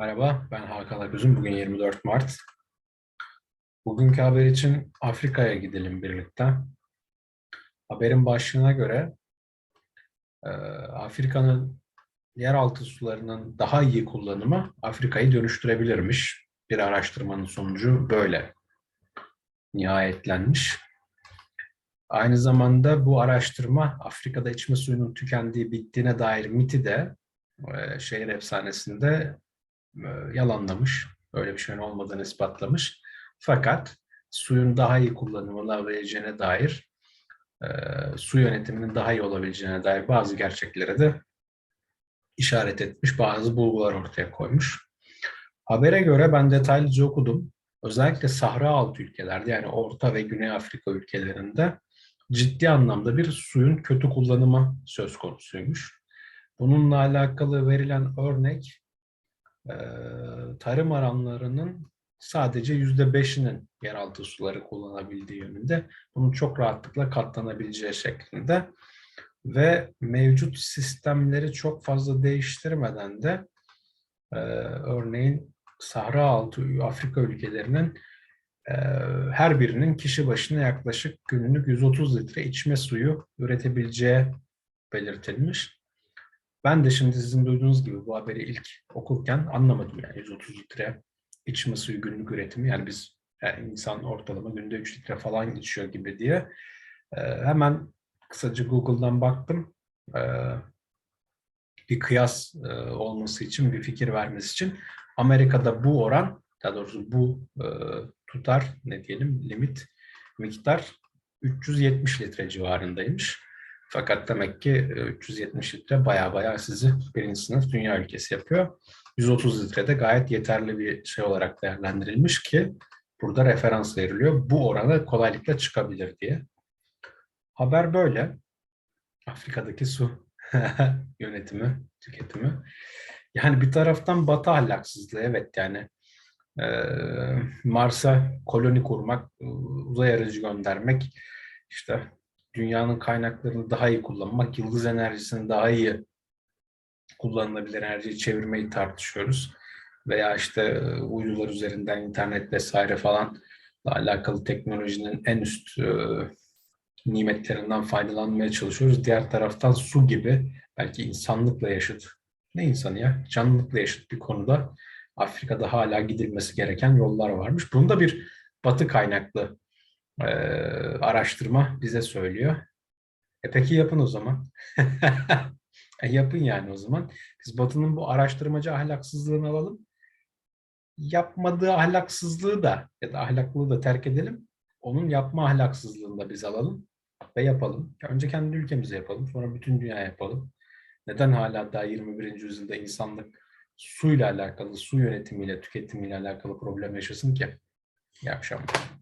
Merhaba, ben Hakan Aküzün. Bugün 24 Mart. Bugünkü haber için Afrika'ya gidelim birlikte. Haberin başlığına göre e, Afrika'nın yeraltı sularının daha iyi kullanımı Afrika'yı dönüştürebilirmiş. Bir araştırmanın sonucu böyle nihayetlenmiş. Aynı zamanda bu araştırma Afrika'da içme suyunun tükendiği, bittiğine dair miti de e, şehir efsanesinde yalanlamış. Öyle bir şeyin olmadığını ispatlamış. Fakat suyun daha iyi kullanılabileceğine dair, e, su yönetiminin daha iyi olabileceğine dair bazı gerçeklere de işaret etmiş, bazı bulgular ortaya koymuş. Habere göre ben detaylıca okudum. Özellikle Sahra altı ülkelerde yani Orta ve Güney Afrika ülkelerinde ciddi anlamda bir suyun kötü kullanımı söz konusuymuş. Bununla alakalı verilen örnek e, tarım alanlarının sadece yüzde beşinin yeraltı suları kullanabildiği yönünde. Bunun çok rahatlıkla katlanabileceği şeklinde ve mevcut sistemleri çok fazla değiştirmeden de e, örneğin Sahra altı Afrika ülkelerinin e, her birinin kişi başına yaklaşık günlük 130 litre içme suyu üretebileceği belirtilmiş. Ben de şimdi sizin duyduğunuz gibi bu haberi ilk okurken anlamadım yani 130 litre içme suyu günlük üretimi yani biz yani insan ortalama günde 3 litre falan içiyor gibi diye e, hemen kısaca Google'dan baktım. E, bir kıyas e, olması için, bir fikir vermesi için Amerika'da bu oran, daha doğrusu bu e, tutar ne diyelim limit miktar 370 litre civarındaymış. Fakat demek ki 370 litre baya baya sizi birinci sınıf dünya ülkesi yapıyor. 130 litre de gayet yeterli bir şey olarak değerlendirilmiş ki burada referans veriliyor. Bu orana kolaylıkla çıkabilir diye. Haber böyle. Afrika'daki su yönetimi, tüketimi. Yani bir taraftan batı ahlaksızlığı evet yani Mars'a koloni kurmak, uzay aracı göndermek, işte dünyanın kaynaklarını daha iyi kullanmak, yıldız enerjisini daha iyi kullanılabilir enerjiyi çevirmeyi tartışıyoruz. Veya işte uydular üzerinden internet vesaire falan alakalı teknolojinin en üst e, nimetlerinden faydalanmaya çalışıyoruz. Diğer taraftan su gibi belki insanlıkla yaşıt, ne insanı ya, canlılıkla yaşıt bir konuda Afrika'da hala gidilmesi gereken yollar varmış. Bunu da bir batı kaynaklı e, araştırma bize söylüyor. E peki yapın o zaman. e yapın yani o zaman. Biz Batı'nın bu araştırmacı ahlaksızlığını alalım. Yapmadığı ahlaksızlığı da ya da ahlaklılığı da terk edelim. Onun yapma ahlaksızlığını da biz alalım ve yapalım. Önce kendi ülkemize yapalım, sonra bütün dünya yapalım. Neden hala daha 21. yüzyılda insanlık suyla alakalı, su yönetimiyle, tüketimiyle alakalı problem yaşasın ki? İyi akşamlar.